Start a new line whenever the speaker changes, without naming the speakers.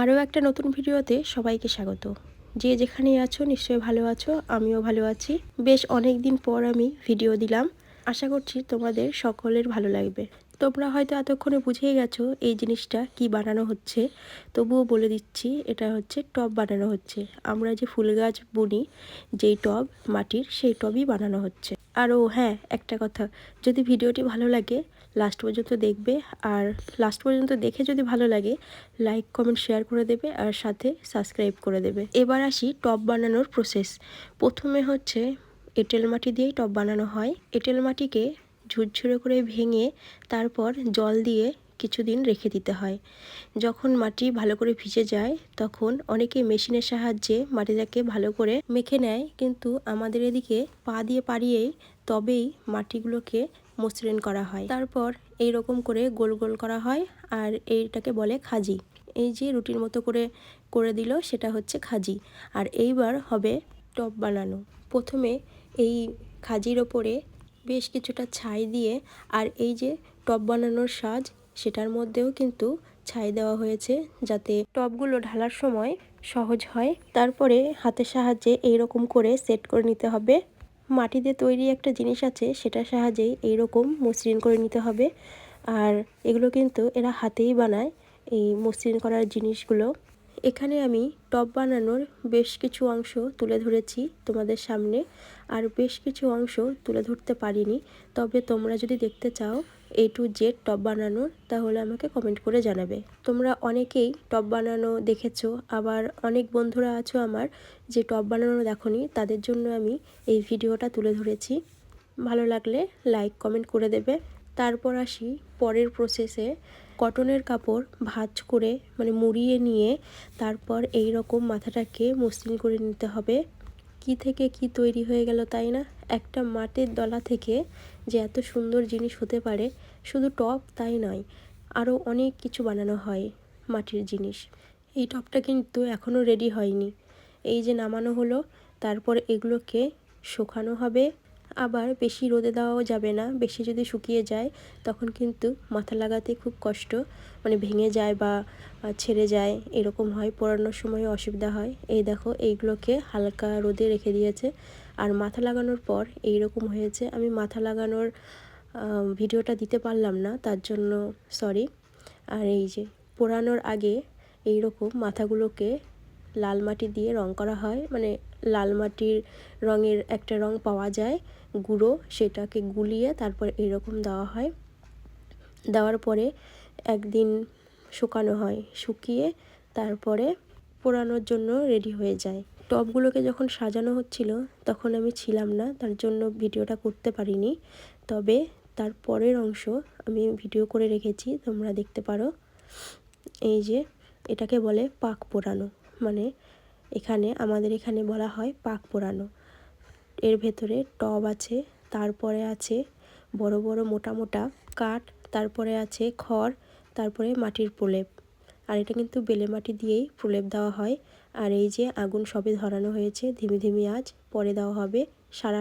আরও একটা নতুন ভিডিওতে সবাইকে স্বাগত। যে যেখানেই আছো নিশ্চয়ই ভালো আছো, আমিও ভালো আছি। বেশ অনেক দিন পর আমি ভিডিও দিলাম। আশা করছি তোমাদের সকলের ভালো লাগবে। তোমরা হয়তো এতক্ষণে বুঝেই গেছো এই জিনিসটা কি বানানো হচ্ছে। তবুও বলে দিচ্ছি, এটা হচ্ছে টব বানানো হচ্ছে। আমরা যে ফুল গাছ বুনি, যেই টব মাটির, সেই টবই বানানো হচ্ছে। আরও হ্যাঁ একটা কথা। যদি ভিডিওটি ভালো লাগে লাস্ট পর্যন্ত দেখবে। আর লাস্ট পর্যন্ত দেখে যদি ভালো লাগে লাইক কমেন্ট শেয়ার করে দেবে আর সাথে সাবস্ক্রাইব করে দেবে। এবার আসি টব বানানোর প্রসেস প্রথমে হচ্ছে এঁটেল মাটি দিয়েই টব বানানো হয়। এঁটেল মাটিকে ঝুরঝুরে করে ভেঙে তারপর জল দিয়ে কিছুদিন রেখে দিতে হয়। যখন মাটি ভালো করে ভিজে যায়, তখন অনেকে মেশিনের সাহায্যে মাটিটাকে ভালো করে মেখে নেয়। কিন্তু আমাদের এদিকে পা দিয়ে পাড়িয়েই তবেই মাটিগুলোকে মসৃণ করা হয়। তারপর এই রকম করে গোল গোল করা হয় আর এইটাকে বলে খাজি। এই যে রুটির মতো করে করে দিল সেটা হচ্ছে খাজি। আর এইবার হবে টপ বানানো। প্রথমে এই খাজির ওপরে বেশ কিছুটা ছাই দিয়ে আর এই যে টপ বানানোর সাজ সেটার মধ্যেও কিন্তু ছাই দেওয়া হয়েছে যাতে টবগুলো ঢালার সময় সহজ হয়। তারপরে হাতের সাহায্যে এই রকম করে সেট করে নিতে হবে। মাটি দিয়ে তৈরি একটা জিনিস আছে, সেটার সাহায্যেই এইরকম মসৃণ করে নিতে হবে। আর এগুলো কিন্তু এরা হাতেই বানায়, এই মসৃণ করার জিনিসগুলো। এখানে আমি টপ বানানোর বেশ কিছু অংশ তুলে ধরেছি তোমাদের সামনে। আর বেশ কিছু অংশ তুলে ধরতে পারিনি। তবে তোমরা যদি দেখতে চাও এ টু জেড টপ বানানোর তাহলে আমাকে কমেন্ট করে জানাবে। তোমরা অনেকেই টপ বানানো দেখেছ। আবার অনেক বন্ধুরা আছো আমার যে টপ বানানো দেখনি, তাদের জন্য আমি এই ভিডিওটা তুলে ধরেছি। ভালো লাগলে লাইক কমেন্ট করে দেবে। তারপর আসি পরের প্রসেসে কটনের কাপড় ভাঁজ করে মানে মুড়িয়ে নিয়ে তারপর এই রকম মাথাটাকে মসৃণ করে নিতে হবে। কি থেকে কি তৈরি হয়ে গেল তাই না? একটা মাটির দলা থেকে যে এত সুন্দর জিনিস হতে পারে, শুধু টপ তাই নয় আরও অনেক কিছু বানানো হয় মাটির জিনিস। এই টপটা কিন্তু এখনও রেডি হয়নি। এই যে নামানো হলো, তারপর এগুলোকে শুকানো হবে। আবার বেশি রোদে দেওয়াও যাবে না। বেশি যদি শুকিয়ে যায়, তখন কিন্তু মাথা লাগাতে খুব কষ্ট। মানে ভেঙে যায় বা ছেড়ে যায়, এরকম হয়। পরানোর সময় অসুবিধা হয়। এই দেখো, এইগুলোকে হালকা রোদে রেখে দিয়েছে। আর মাথা লাগানোর পর এই রকম হয়েছে। আমি মাথা লাগানোর ভিডিওটা দিতে পারলাম না, তার জন্য সরি। আর এই যে, পোড়ানোর আগে এই রকম মাথাগুলোকে লাল মাটি দিয়ে রং করা হয়। মানে লাল মাটির রঙের একটা রং পাওয়া যায়, গুঁড়ো সেটাকে গুলিয়ে তারপর এরকম দেওয়া হয়। দেওয়ার পরে একদিন শুকানো হয়, শুকিয়ে তারপরে পোড়ানোর জন্য রেডি হয়ে যায়। টবগুলোকে যখন সাজানো হচ্ছিল, তখন আমি ছিলাম না, তার জন্য ভিডিওটা করতে পারিনি। তবে তার পরের অংশ আমি ভিডিও করে রেখেছি, তোমরা দেখতে পারো। এই যে, এটাকে বলে পাক পোড়ানো। মানে এখানে আমাদের এখানে বলা হয় পাক পোড়ানো। এর ভেতরে টব আছে, তারপরে আছে বড় বড় মোটা মোটা কাঠ, তারপরে আছে খড়, তারপরে মাটির প্রলেপ। আর এটা কিন্তু বেলে মাটি দিয়েই প্রলেপ দেওয়া হয়। আর এই যে আগুন সবে ধরানো হয়েছে, ধিমি ধিমি আজ, পরে দেওয়া হবে সারা